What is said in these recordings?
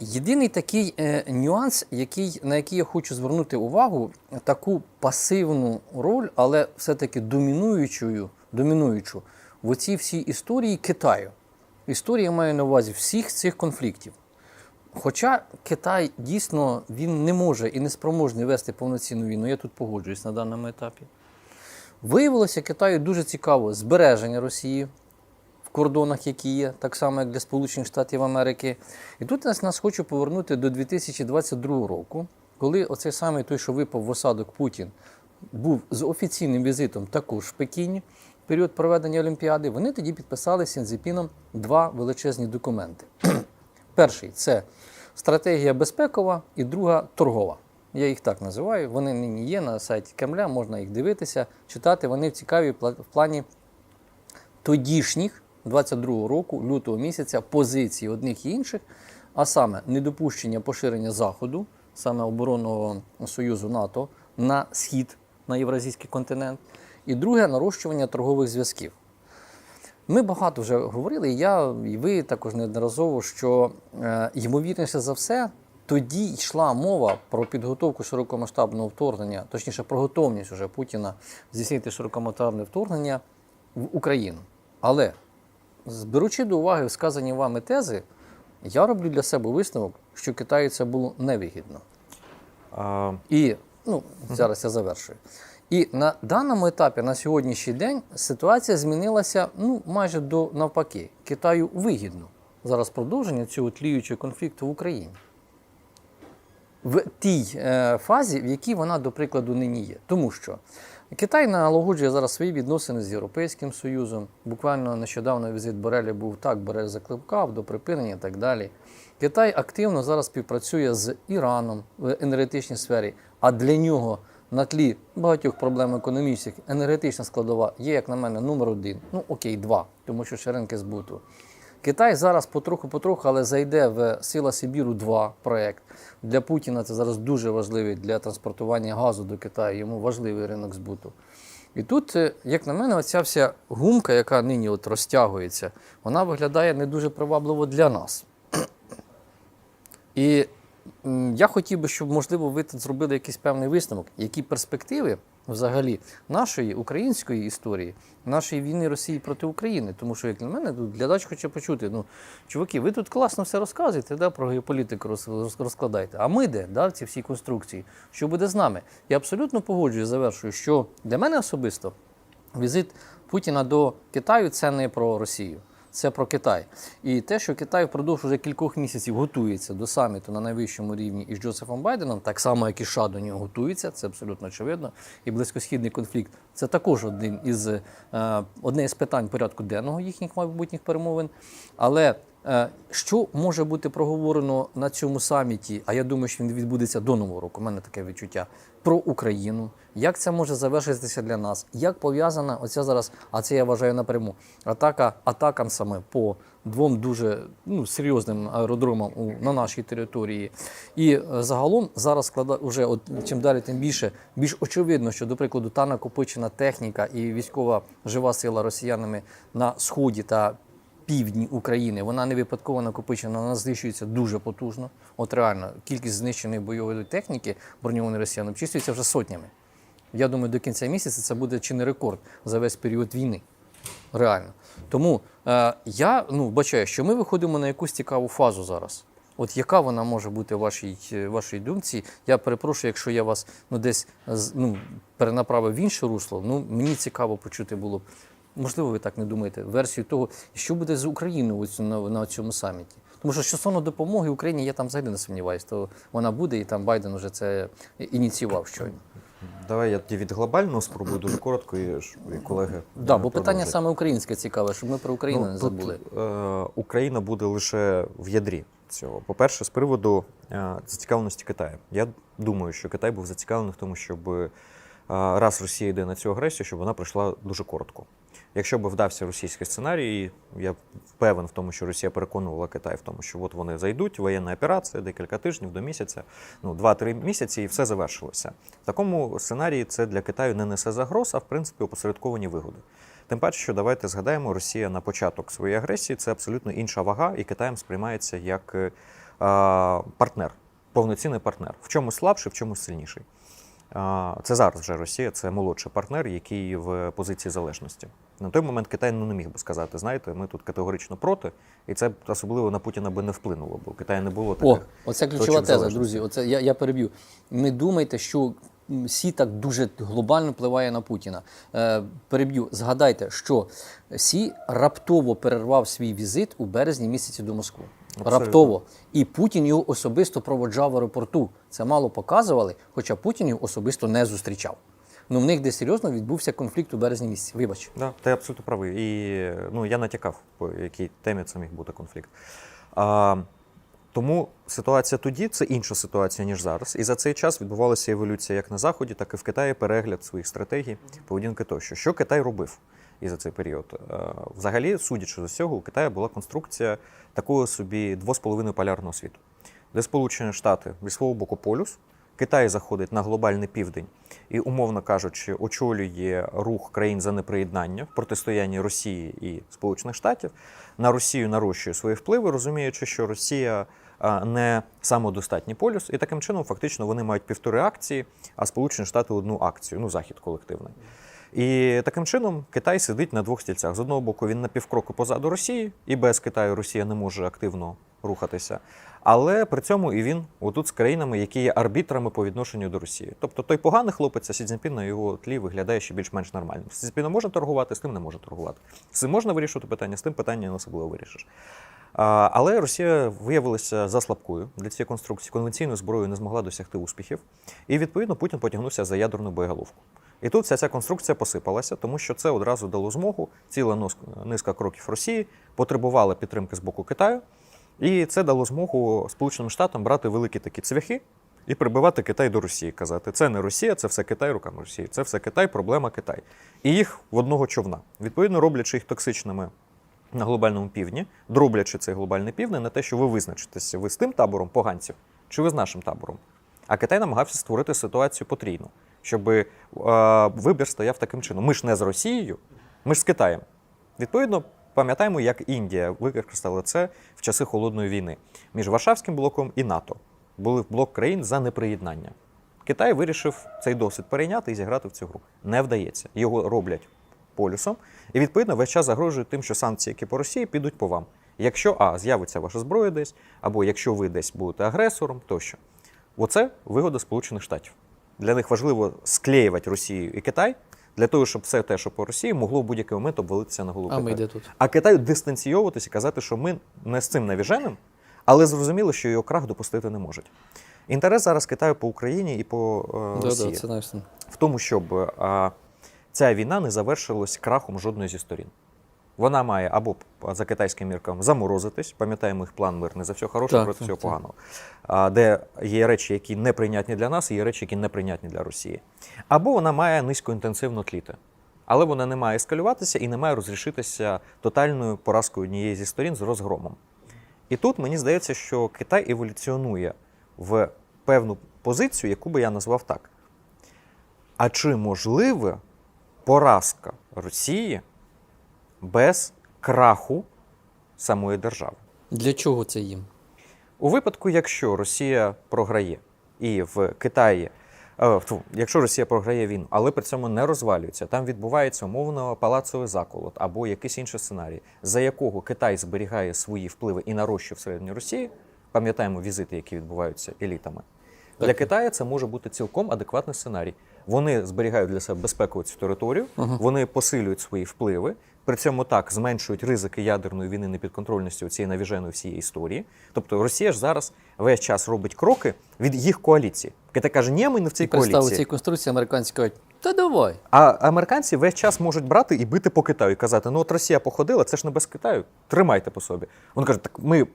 Єдиний такий е, нюанс, який, на який я хочу звернути увагу, таку пасивну роль, але все-таки домінуючою, домінуючу в оцій всій історії Китаю. Історія має на увазі всіх цих конфліктів. Хоча Китай дійсно він не може і не спроможний вести повноцінну війну, я тут погоджуюсь на даному етапі. Виявилося Китаю дуже цікаво збереження Росії кордонах, які є, так само як для Сполучених Штатів Америки. І тут нас, нас хочу повернути до 2022 року, коли оцей самий той, що випав в осадок Путін, був з офіційним візитом також в Пекіні в період проведення Олімпіади. Вони тоді підписали з Сінзіпіном два величезні документи. Перший це стратегія безпекова і друга торгова. Я їх так називаю. Вони нині є на сайті Кремля, можна їх дивитися, читати. Вони цікаві в плані тодішніх 22 року, лютого місяця, позиції одних і інших, а саме недопущення поширення Заходу, саме оборонного союзу НАТО, на схід, на євразійський континент, і друге нарощування торгових зв'язків. Ми багато вже говорили, і я і ви також неодноразово, що е, ймовірніше за все, тоді йшла мова про підготовку широкомасштабного вторгнення, точніше, про готовність уже Путіна здійснити широкомасштабне вторгнення в Україну. Але беручи до уваги сказані вами тези, я роблю для себе висновок, що Китаю це було невигідно. А, І ну, зараз я завершую. І на даному етапі, на сьогоднішній день, ситуація змінилася ну, майже до навпаки. Китаю вигідно зараз продовження цього тліючого конфлікту в Україні. В тій е, фазі, в якій вона, до прикладу, нині є. Тому що Китай налагоджує зараз свої відносини з Європейським Союзом. Буквально нещодавно візит Бореля був так, Борель закликав до припинення і так далі. Китай активно зараз співпрацює з Іраном в енергетичній сфері, а для нього на тлі багатьох проблем економічних енергетична складова є, як на мене, номер один. Ну окей, два, тому що ще ринки збуту. Китай зараз потроху-потроху, але зайде в Сила Сибіру 2 проект. Для Путіна це зараз дуже важливий для транспортування газу до Китаю. Йому важливий ринок збуту. І тут, е, як на мене, оця вся гумка, яка нині от розтягується, вона виглядає не дуже привабливо для нас. І я хотів би, щоб, можливо, ви тут зробили якийсь певний висновок, які перспективи взагалі нашої української історії, нашої війни Росії проти України. Тому що, як на мене, тут глядач хоче почути: ну, чуваки, ви тут класно все розказуєте, да, про геополітику роз- роз- розкладаєте. А ми де да, ці всі конструкції? Що буде з нами? Я абсолютно погоджую, завершую, що для мене особисто візит Путіна до Китаю це не про Росію. Це про Китай. І те, що Китай впродовж вже кількох місяців готується до саміту на найвищому рівні із Джозефом Байденом, так само, як і США до нього готується, це абсолютно очевидно. І близькосхідний конфлікт це також один із, е, одне з питань порядку денного їхніх майбутніх перемовин. Але що може бути проговорено на цьому саміті? А я думаю, що він відбудеться до нового року. У мене таке відчуття про Україну. Як це може завершитися для нас? Як пов'язана оця зараз, а це я вважаю напряму, атака атакам саме по двом дуже ну, серйозним аеродромам у, на нашій території. І е, загалом зараз склада уже от чим далі, тим більше більш очевидно, що, до прикладу, та накопичена техніка і військова жива сила росіянами на сході та півдні України, вона не випадково накопичена, вона знищується дуже потужно. От реально, кількість знищеної бойової техніки броньованої росіян обчислюється вже сотнями. Я думаю, до кінця місяця це буде чи не рекорд за весь період війни. Реально. Тому е, я ну, бачаю, що ми виходимо на якусь цікаву фазу зараз. От яка вона може бути в вашій, е, вашій думці? Я перепрошую, якщо я вас ну, десь ну, перенаправив в інше русло, ну, мені цікаво почути було б. Можливо, ви так не думаєте, версію того, що буде з Україною на, на цьому саміті. Тому що стосовно допомоги Україні, я там взагалі не сумніваюся, то вона буде, і там Байден вже це ініціював щойно. давай я тоді від глобального спробую дуже коротко, і, і колеги. Да, бо питання саме українське цікаве, щоб ми про Україну Ну, не тут, забули. е, Україна буде лише в ядрі цього. По-перше, з приводу е, зацікавленості Китаю. Я думаю, що Китай був зацікавлений в тому, щоб е, раз Росія йде на цю агресію, щоб вона пройшла дуже коротко. Якщо б вдався російський сценарій, я певен в тому, що Росія переконувала Китай в тому, що от вони зайдуть, воєнна операція, декілька тижнів до місяця, ну 2-3 місяці, і все завершилося. В такому сценарії це для Китаю не несе загроз, а в принципі опосередковані вигоди. Тим паче, що давайте згадаємо, Росія на початок своєї агресії це абсолютно інша вага, і Китаєм сприймається як е, партнер, повноцінний партнер. В чомусь слабший, в чомусь сильніший. Це зараз вже Росія, це молодший партнер, який в позиції залежності. На той момент Китай ну, не міг би сказати, знаєте, ми тут категорично проти, і це особливо на Путіна би не вплинуло, бо Китаю не було таких. О, оце ключова теза, друзі. Оце я, я переб'ю. Не думайте, що Сі так дуже глобально впливає на Путіна. Е, переб'ю. Згадайте, що Сі раптово перервав свій візит у березні місяці до Москви. Абсолютно. Раптово. І Путін його особисто проводжав в аеропорту. Це мало показували, хоча Путін його особисто не зустрічав. Ну, в них де серйозно відбувся конфлікт у березні місяці. Вибач. Да, ти абсолютно правий. І ну, я натякав, по якій темі це міг бути конфлікт. А, тому ситуація тоді це інша ситуація, ніж зараз. І за цей час відбувалася еволюція як на Заході, так і в Китаї, перегляд своїх стратегій, поведінки тощо. Що Китай робив і за цей період? Е, Взагалі, судячи з усього, у Китаю була конструкція такого собі двосполовиною полярного світу, де Сполучені Штати від свого боку полюс, Китай заходить на глобальний південь і, умовно кажучи, очолює рух країн за неприєднання в протистоянні Росії і Сполучених Штатів. На Росію нарощує свої впливи, розуміючи, що Росія не самодостатній полюс, і таким чином фактично вони мають півтори акції, а Сполучені Штати одну акцію, ну захід колективний. І таким чином Китай сидить на двох стільцях. З одного боку, він на півкроку позаду Росії, і без Китаю Росія не може активно рухатися. Але при цьому і він отут з країнами, які є арбітрами по відношенню до Росії. Тобто той поганий хлопець, а Сі Цзіньпін на його тлі виглядає ще більш-менш нормально. З Цзіньпіном можна торгувати, з тим не може торгувати. З цим можна вирішувати питання, з тим питання не особливо вирішиш. Але Росія виявилася за слабкою для цієї конструкції. Конвенційною зброєю не змогла досягти успіхів. І відповідно Путін потягнувся за ядерну боєголовку. І тут вся ця конструкція посипалася, тому що це одразу дало змогу. Ціла низка кроків Росії потребувала підтримки з боку Китаю. І це дало змогу Сполученим Штатам брати великі такі цвяхи і прибивати Китай до Росії. Казати, це не Росія, це все Китай руками Росії, це все Китай, проблема Китай. І їх в одного човна. Відповідно, роблячи їх токсичними на глобальному півдні, дроблячи цей глобальний південь на те, що ви визначитеся, ви з тим табором поганців, чи ви з нашим табором. А Китай намагався створити ситуацію потрійну, щоб е, вибір стояв таким чином. Ми ж не з Росією, ми ж з Китаєм. Відповідно, пам'ятаємо, як Індія використала це в часи холодної війни між Варшавським блоком і НАТО. Були в блок країн за неприєднання. Китай вирішив цей досвід перейняти і зіграти в цю гру. Не вдається. Його роблять полюсом, і відповідно весь час загрожують тим, що санкції, які по Росії, підуть по вам. Якщо А з'явиться ваша зброя десь, або якщо ви десь будете агресором, тощо. Оце вигода Сполучених Штатів. Для них важливо склеювати Росію і Китай для того, щоб все те, що по Росії, могло в будь-який момент обвалитися на голову А ми Китаю. де тут? А Китаю дистанційовуватися і казати, що ми не з цим навіженим, але зрозуміло, що його крах допустити не можуть. Інтерес зараз Китаю по Україні і по е, Да, Росії да, це в тому, щоб е, ця війна не завершилась крахом жодної зі сторін. Вона має або за китайським міркам заморозитись, пам'ятаємо їх план мирний за все хороше проти всього поганого, де є речі, які неприйнятні для нас, і є речі, які неприйнятні для Росії. Або вона має низькоінтенсивно тліти. Але вона не має ескалюватися і не має розрішитися тотальною поразкою однієї зі сторін з розгромом. І тут мені здається, що Китай еволюціонує в певну позицію, яку би я назвав так. А чи можлива поразка Росії без краху самої держави? Для чого це їм? У випадку, якщо Росія програє і в Китаї, е, якщо Росія програє війну, але при цьому не розвалюється, там відбувається умовно палацовий заколот або якийсь інший сценарій, за якого Китай зберігає свої впливи і нарощує всередині Росії, пам'ятаємо візити, які відбуваються елітами. Для Китаю це може бути цілком адекватний сценарій. Вони зберігають для себе безпекову цю територію, вони посилюють свої впливи. При цьому так зменшують ризики ядерної війни непідконтрольності цієї навіженої всієї історії. Тобто Росія ж зараз весь час робить кроки від їх коаліції. Китай каже, ні, ми не в цій І коаліції. цій конструкції, американці кажуть, та давай. А американці весь час можуть брати і бити по Китаю і казати: ну от Росія походила, це ж не без Китаю. Тримайте по собі. Він каже, так ми.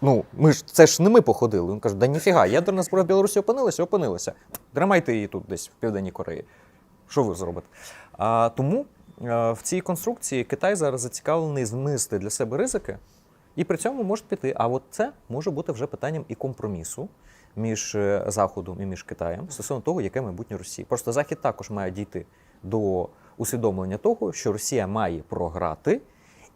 Ну, ми ж це ж не ми походили. Він каже, да ніфіга, ядерна зброя в Білорусі опинилася, опинилася. Тримайте її тут десь в Південній Кореї. Що ви зробите? А, тому в цій конструкції Китай зараз зацікавлений знизити для себе ризики, і при цьому може піти. А от це може бути вже питанням і компромісу між е, Заходом і між Китаєм стосовно того, яке майбутнє Росії. Просто Захід також має дійти до усвідомлення того, що Росія має програти,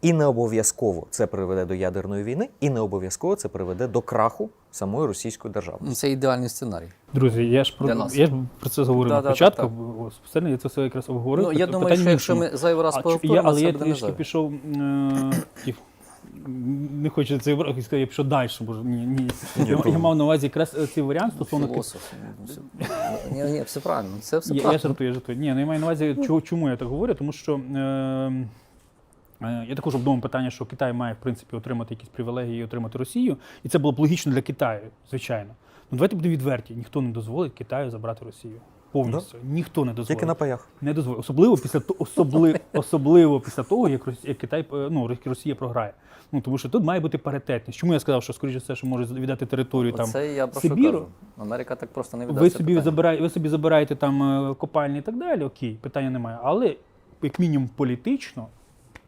І не обов'язково це приведе до ядерної війни, і не обов'язково це приведе до краху самої російської держави. Ну, Це ідеальний сценарій. Друзі, я ж про Для нас. я ж про це говорив Да, на да, початку. так, бо Спеціально я це все якраз обговорив. Ну, я Пит- думаю, що якщо ми зайвий раз повторимо, але це я трішки пішов. Е, не хочу цей вар- сказати, я пішов далі, бо ні, ні. Я, я мав на увазі якраз е, цей варіант стосовно Філософ. Ні, ні, все правильно. Це все Я, я жартую, я жартую. Ні, ну я маю на увазі, чому, чому я так говорю, тому що. Е, я також обдумав питання, що Китай має в принципі отримати якісь привілегії і отримати Росію, і це було б логічно для Китаю, звичайно. Ну давайте будемо відверті. Ніхто не дозволить Китаю забрати Росію. Повністю. Ніхто не дозволить. Тільки на паях. Не дозволить. Особливо після то, особли, особливо після того, як, як Китай е, ну, Росія програє. Ну тому що тут має бути паритетність. Чому я сказав, що скоріше все, що може віддати територію там Це я про Сибіру. кажу. Америка так просто не віддасть ви собі, забираєте, ви собі забираєте там е, копальні і так далі, окей, питання немає. Але як мінімум політично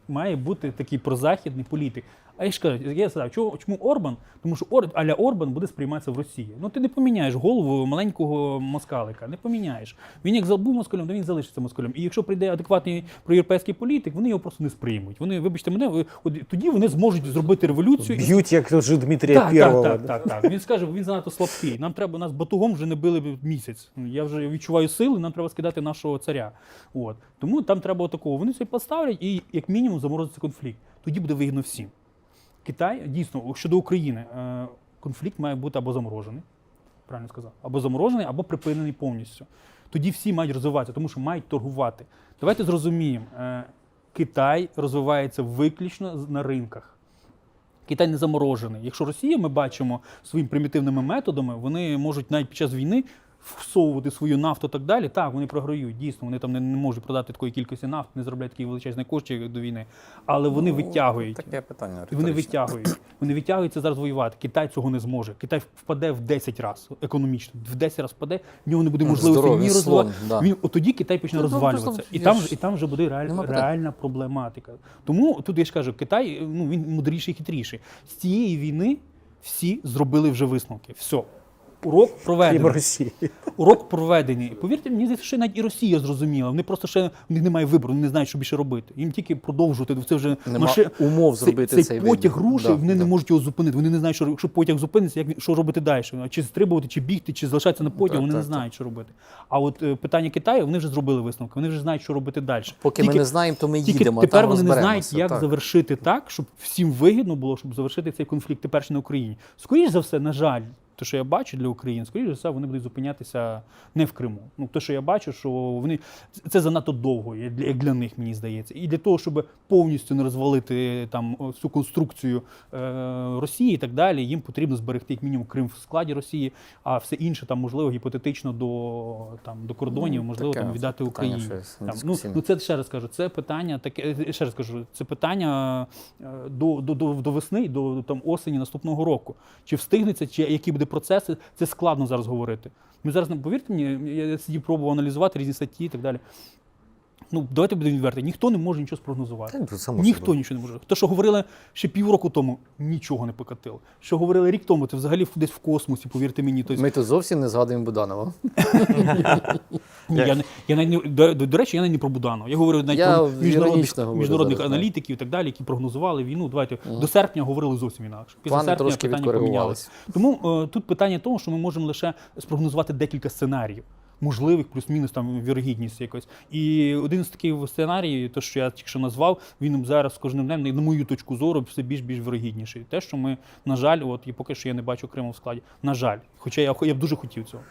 має бути такий прозахідний політик. А я ж кажу, я сказав, чому, чому Орбан? Тому що Ор, аля Орбан буде сприйматися в Росії. Ну ти не поміняєш голову маленького москалика, не поміняєш. Він як був москалем, то він залишиться москалем. І якщо прийде адекватний проєвропейський політик, вони його просто не сприймуть. Вони, вибачте мене, тоді вони зможуть зробити революцію. Б'ють, як тут же Дмитрія так, Первого. Так, так, так, так. Він скаже, він занадто слабкий. Нам треба нас батугом вже не били місяць. Я вже відчуваю сили, нам треба скидати нашого царя. От. Тому там треба такого. Вони це поставлять і як мінімум заморозиться конфлікт. Тоді буде вигідно всім. Китай дійсно щодо України, е, конфлікт має бути або заморожений, правильно сказав, або заморожений, або припинений повністю. Тоді всі мають розвиватися, тому що мають торгувати. Давайте зрозуміємо, е, Китай розвивається виключно на ринках. Китай не заморожений. Якщо Росія, ми бачимо своїми примітивними методами, вони можуть навіть під час війни всовувати свою нафту і так далі. Так, вони програють. Дійсно, вони там не, не можуть продати такої кількості нафти, не заробляють такі величезні кошти як до війни. Але вони Ну, витягують. Таке питання. І вони витягують. Вони витягуються зараз воювати. Китай цього не зможе. Китай впаде в 10 разів економічно. В 10 разів впаде, в нього не буде Ну, можливості ні розвивати. да. Він от тоді Китай почне Ну, розвалюватися. просто І там, ж- і там вже буде реаль, реальна проблематика. Тому тут я ж кажу, Китай ну він мудріший і хитріший. З цієї війни всі зробили вже висновки. Все. Урок проведений. Росії. Урок проведений. Повірте, мені здається, що навіть і Росія зрозуміла. Вони просто ще в них немає вибору, вони не знають, що більше робити. Їм тільки продовжувати. Це вже Нема маши- умов зробити цей, цей потяг рушив, Да, вони не можуть його зупинити. Вони не знають, що якщо потяг зупиниться, як що робити далі. Чи стрибувати, чи бігти, чи залишатися на потяг, Так, вони так, не так. знають, що робити. А от е, питання Китаю, вони вже зробили висновки, вони вже знають, що робити далі. Поки ми не знаємо, то ми Тільки їдемо. тепер там вони не знають, як Так. завершити так, щоб всім вигідно було, щоб завершити цей конфлікт тепер ще на Україні. Скоріше за все, на жаль, те, що я бачу для України, скоріше за все, вони будуть зупинятися не в Криму. Ну, те, що я бачу, що вони це занадто довго, як для, для них, мені здається. І для того, щоб повністю не розвалити там всю конструкцію е, Росії і так далі, їм потрібно зберегти як мінімум Крим в складі Росії, а все інше там можливо гіпотетично до там до кордонів, Ну, можливо, таке там віддати Україні. Там, ну, ну це ще раз кажу, це питання таке. е, Ще раз кажу, це питання е, до, до, до, до весни, до там осені наступного року. Чи встигнеться, чи які буде процеси, це складно зараз говорити. Ми зараз повірте мені, я сидів пробував аналізувати різні статті і так далі. Ну, давайте будемо відверті. Ніхто не може нічого спрогнозувати. Та, само Ніхто собою. нічого не може. То, що говорили ще півроку тому, нічого не покатило. Що говорили рік тому, це взагалі десь в космосі, повірте мені. Тобто, Ми тут зовсім не згадуємо Буданова. Я- я, навіть не, до, до, до речі, я навіть не про Буданова. Я говорю навіть Я про міжнародних, говорю міжнародних зараз, аналітиків і так далі, які прогнозували війну. Давайте до серпня говорили зовсім інакше. Після серпня питання помінялися. Тому е, тут питання тому, що ми можемо лише спрогнозувати декілька сценаріїв. Можливих, плюс-мінус там вірогідність якось. І один з таких сценаріїв, то що я тільки що назвав, він зараз кожним днем, на мою точку зору, все більш більш вірогідніший. Те, що ми, на жаль, от і поки що я не бачу Криму в складі. На жаль, хоча я, я б дуже хотів цього.